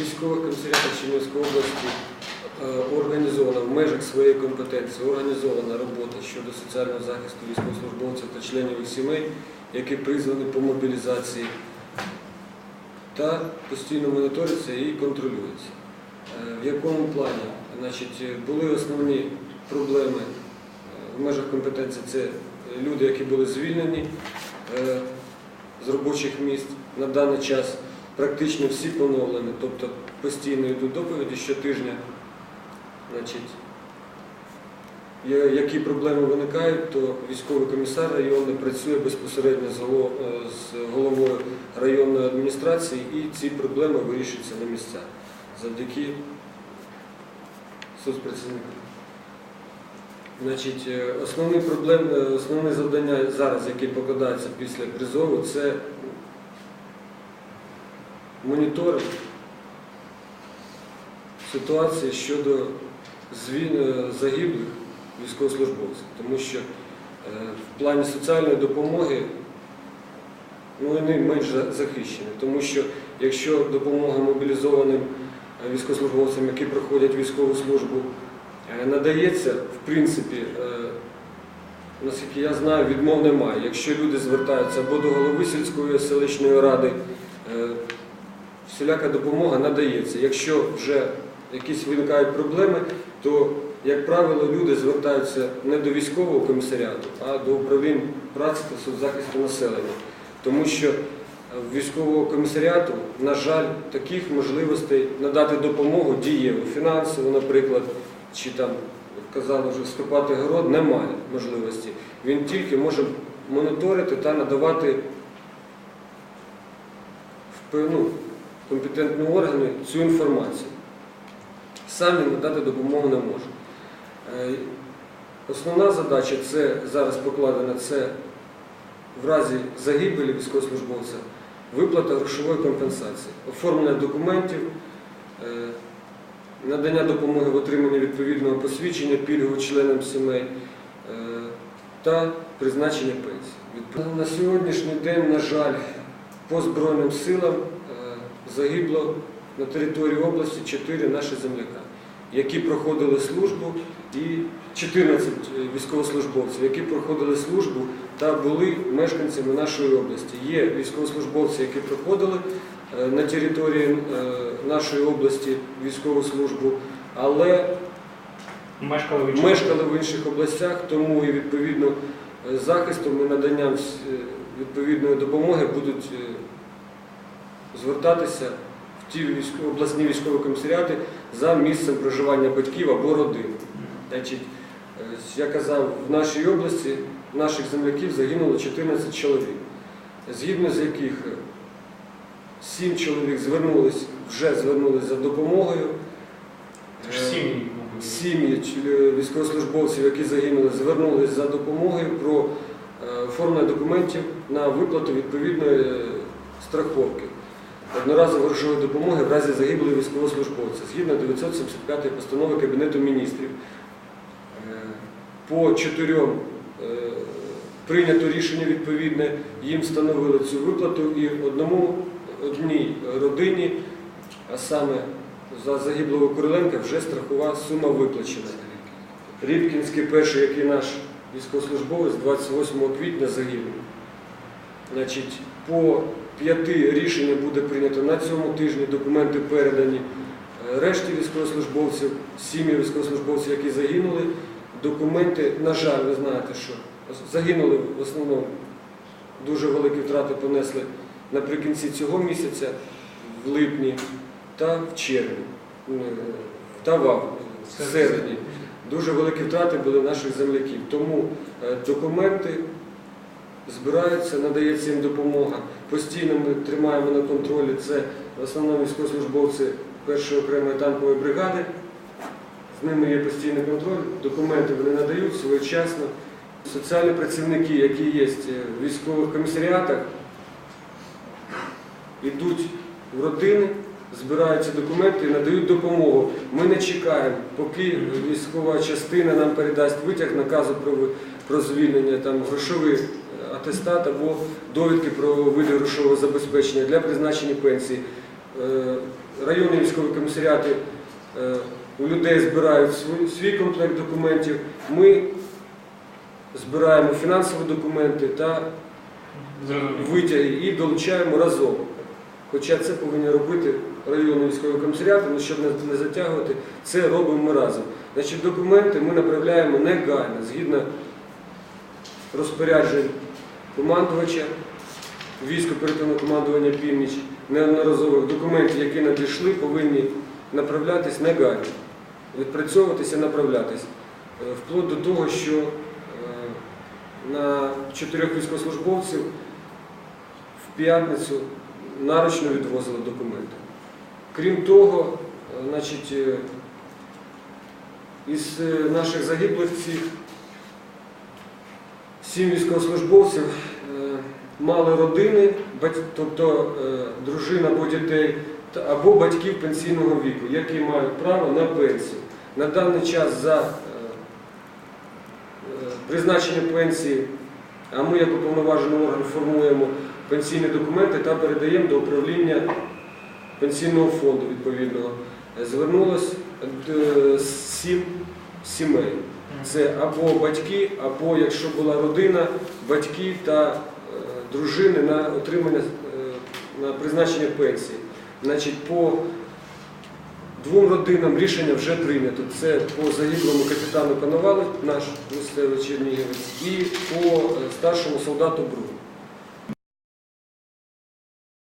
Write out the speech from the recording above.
військових комісаріатах Чернівської області е, організована в межах своєї компетенції організована робота щодо соціального захисту військовослужбовців та членів їх сімей, які призвані по мобілізації, та постійно моніториться і контролюється. Е, В якому плані? Значить, е, були основні проблеми в межах компетенції це люди, які були звільнені з робочих місць на даний час. Практично всі поновлені, тобто постійно йдуть доповіді щотижня. Значить, які проблеми виникають, то військовий комісар районний працює безпосередньо е, з головою районної адміністрації і ці проблеми вирішуються на місцях завдяки соцпрацівникам. Значить, е, е, основне завдання зараз, яке покладається після призову, це моніторинг ситуації щодо е, загиблих військовослужбовців, тому що е, в плані соціальної допомоги ну, вони менш захищені, тому що якщо допомога мобілізованим е, військовослужбовцям, які проходять військову службу, надається, в принципі, наскільки я знаю, відмов немає. Якщо люди звертаються або до голови сільської селищної ради, всіляка допомога надається. Якщо вже якісь виникають проблеми, то, як правило, люди звертаються не до військового комісаріату, а до управлінь праці та соцзахисту населення. Тому що е, військового комісаріату, на жаль, таких можливостей надати допомогу дієву, фінансову, наприклад, чи там, як казали вже, скопати город, немає можливості. Він тільки може моніторити та надавати ну, компетентні органи цю інформацію. Самі надати допомогу не може. Е, Основна задача це зараз покладена це в разі загибелі військовослужбовця виплата грошової компенсації, оформлення документів, е, надання допомоги в отриманні відповідного посвідчення пільговим членам сімей е, та призначення пенсії. На сьогоднішній день, на жаль, по Збройним силам загибло на території області 4 наші земляка, які проходили службу, і 14 військовослужбовців, які проходили службу та були мешканцями нашої області. Є військовослужбовці, які проходили е, на території е, нашої області військову службу, але Мешкали в іншому. мешкали в інших областях, тому і відповідно е, захистом і наданням е, відповідної допомоги будуть е, звертатися в ті обласні військові комісаріати за місцем проживання батьків або родин. Е, я казав, в нашій області наших земляків загинуло 14 чоловік, згідно з яких 7 чоловік звернулись, вже звернулись за допомогою. Е, сім'ї. чи- військовослужбовців, які загинули, звернулись за допомогою про е, оформлення документів на виплату відповідної е, страховки одноразової грошової допомоги в разі загиблого військовослужбовця згідно 975 постанови Кабінету міністрів. Е, По чотирьом е, прийнято рішення відповідне, їм встановили цю виплату і одному одній родині, а саме за загиблого Куриленка вже страхова сума виплачена. Рібкінський перший, який наш військовослужбовець 28 квітня загинув. Значить, по п'яти рішення буде прийнято на цьому тижні, документи передані е, решті військовослужбовців, сім'ї військовослужбовців, які загинули. Документи, на жаль, ви знаєте, що загинули в основному дуже великі втрати понесли наприкінці цього місяця, в липні та в червні, е, та в серпні. Дуже великі втрати були наших земляків. Тому е, документи збираються, надається їм допомога. Постійно ми тримаємо на контролі. Це в основному військовослужбовці першої окремої танкової бригади. З ними є постійний контроль, документи вони надають своєчасно. Соціальні працівники, які є в військових комісаріатах, йдуть в родини, збирають ці документи і надають допомогу. Ми не чекаємо, поки військова частина нам передасть витяг наказу про, про звільнення, там грошовий е, атестат або довідки про види грошового забезпечення для призначення пенсії. Е, районні військові комісаріати е, у людей збирають свій, свій комплект документів. Ми збираємо фінансові документи та витяги і долучаємо разом. Хоча це повинні робити комісаріати, але щоб не- затягувати, це робимо ми разом. Значить, документи ми направляємо негайно, згідно розпоряджень командувача, військо оперативного командування північ, неодноразових документів, які надійшли, повинні направлятись негайно, відпрацьовуватися, направлятись. Е, Вплоть до того, що е, на чотирьох військовослужбовців в п'ятницю наручно відвозили документи. Крім того, е, значить, е, із е, наших загиблих цих сім військовослужбовців мали родини, тобто дружина або дітей, або батьків пенсійного віку, які мають право на пенсію. На даний час за призначення пенсії, а ми як уповноважений орган формуємо пенсійні документи та передаємо до управління пенсійного фонду відповідного. Е, Звернулось е, сім сімей. Це або батьки, або якщо була родина, батьки та е, дружини на отримання на призначення пенсії. Значить, по двом родинам рішення вже прийнято. Це по загиблому капітану Коновалу, наш місцевий Чернігівець, і по старшому солдату Бру.